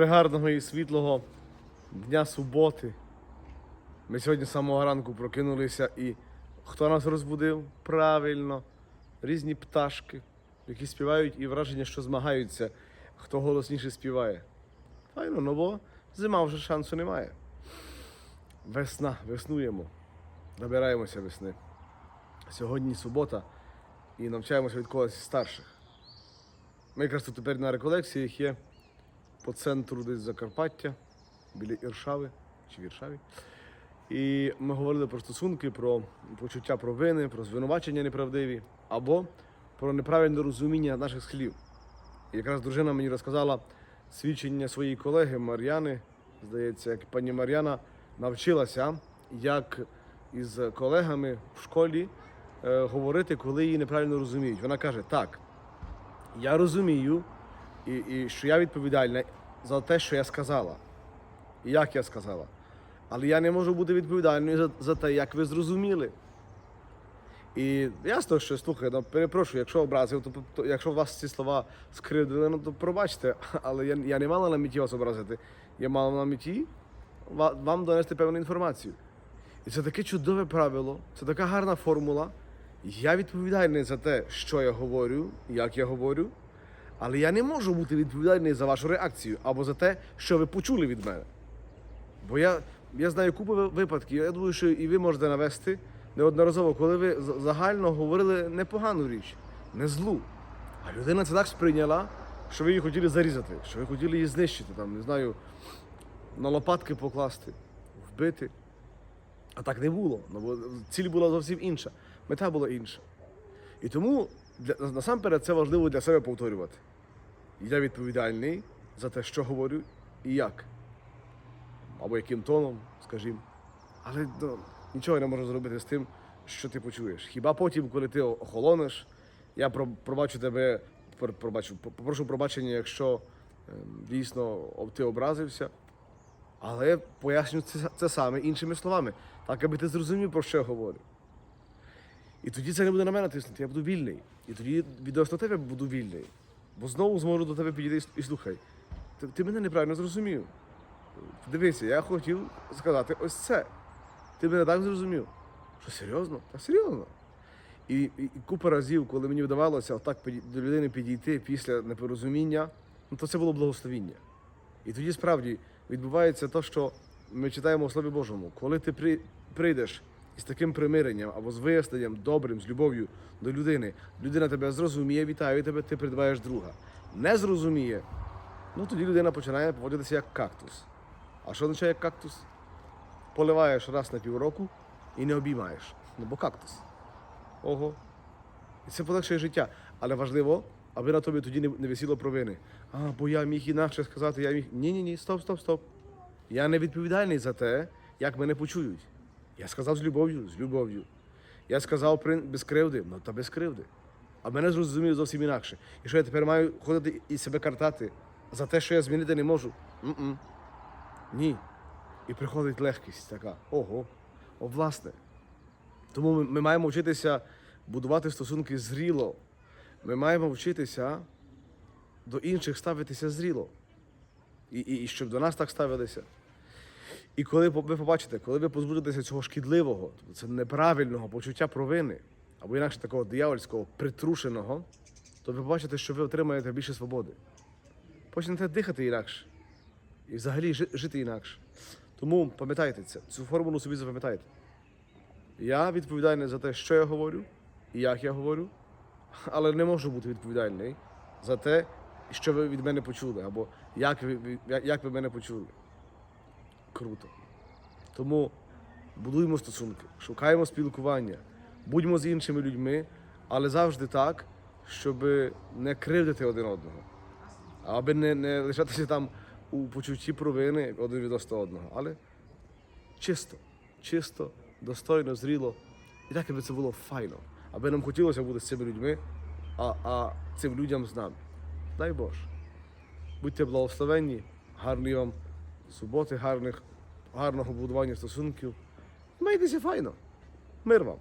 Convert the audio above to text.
Пригарного і світлого дня суботи. Ми сьогодні з самого ранку прокинулися і хто нас розбудив? Правильно, різні пташки, які співають і враження, що змагаються, хто голосніше співає. Файно, ну бо зима вже шансу немає. Весна, веснуємо, добираємося весни. Сьогодні субота і навчаємося від когось старших. Ми якраз тут тепер на реколекціях є по центру десь Закарпаття, біля Іршави чи Віршаві. І ми говорили про стосунки, про почуття провини, про звинувачення неправдиві або про неправильне розуміння наших слів. І якраз дружина мені розказала свідчення своєї колеги Мар'яни. Здається, як пані Мар'яна навчилася, як із колегами в школі е, говорити, коли її неправильно розуміють. Вона каже: так, я розумію, і, і що я відповідальна за те, що я сказала, як я сказала. Але я не можу бути відповідальною за, за те, як ви зрозуміли. І ясно, що слухай, ну, перепрошую, якщо образив, то, то якщо вас ці слова скривдили, ну то пробачте. Але я, я не мала на меті вас образити. Я мала на меті вам донести певну інформацію. І це таке чудове правило, це така гарна формула. Я відповідальний за те, що я говорю, як я говорю, але я не можу бути відповідальний за вашу реакцію або за те, що ви почули від мене. Бо я, я знаю купу випадків, я думаю, що і ви можете навести неодноразово, коли ви загально говорили непогану річ, не злу. А людина це так сприйняла, що ви її хотіли зарізати, що ви хотіли її знищити, там, не знаю, на лопатки покласти, вбити. А так не було. Ну, бо ціль була зовсім інша, мета була інша. І тому для, насамперед це важливо для себе повторювати. Я відповідальний за те, що говорю і як. Або яким тоном, скажімо. Але ну, нічого не можу зробити з тим, що ти почуєш. Хіба потім, коли ти охолонеш, я пробачу тебе, пробачу, попрошу пробачення, якщо ем, дійсно ти образився. Але поясню це, це саме іншими словами, так аби ти зрозумів, про що я говорю. І тоді це не буде на мене тиснути, я буду вільний. І тоді відносно тебе буду вільний. Бо знову зможу до тебе підійти і слухай. Ти, ти мене неправильно зрозумів. Дивися, я хотів сказати ось це. Ти мене так зрозумів. Що серйозно? Та серйозно. І, і, і купа разів, коли мені вдавалося отак до людини підійти після непорозуміння, ну то це було благословіння. І тоді справді відбувається те, що ми читаємо у Слові Божому. Коли ти при, прийдеш із таким примиренням або з виясненням добрим, з любов'ю до людини, людина тебе зрозуміє, вітає тебе, ти придбаєш друга. Не зрозуміє, ну тоді людина починає поводитися як кактус. А що означає кактус? Поливаєш раз на півроку і не обіймаєш. Ну бо кактус. Ого. І це полегшує життя. Але важливо, аби на тобі тоді не, висіло провини. А, бо я міг інакше сказати, я міг. Ні, ні, ні, стоп, стоп, стоп. Я не відповідальний за те, як мене почують. Я сказав з любов'ю, з любов'ю. Я сказав без кривди, ну та без кривди. А мене зрозуміли зовсім інакше. І що я тепер маю ходити і себе картати за те, що я змінити не можу? М-м. Ні. І приходить легкість така. Ого. О, власне. Тому ми, ми маємо вчитися будувати стосунки зріло. Ми маємо вчитися до інших ставитися зріло. І, і, і щоб до нас так ставилися. І коли ви побачите, коли ви позбудетеся цього шкідливого, тобто це неправильного почуття провини, або інакше такого диявольського, притрушеного, то ви побачите, що ви отримаєте більше свободи. Почнете дихати інакше. І взагалі жити інакше. Тому пам'ятайте це, цю формулу собі запам'ятайте. Я відповідальний за те, що я говорю і як я говорю, але не можу бути відповідальний за те, що ви від мене почули, або як ви, як ви мене почули. Круто. Тому будуємо стосунки, шукаємо спілкування, будьмо з іншими людьми, але завжди так, щоб не кривдити один одного, аби не, не лишатися там у почутті провини один відносно одного, але чисто, чисто, достойно, зріло. І так, аби це було файно, аби нам хотілося бути з цими людьми, а, а цим людям з нами. Дай Боже. Будьте благословенні, гарної вам суботи, гарних, гарного будування стосунків. Майтеся файно. Мир вам!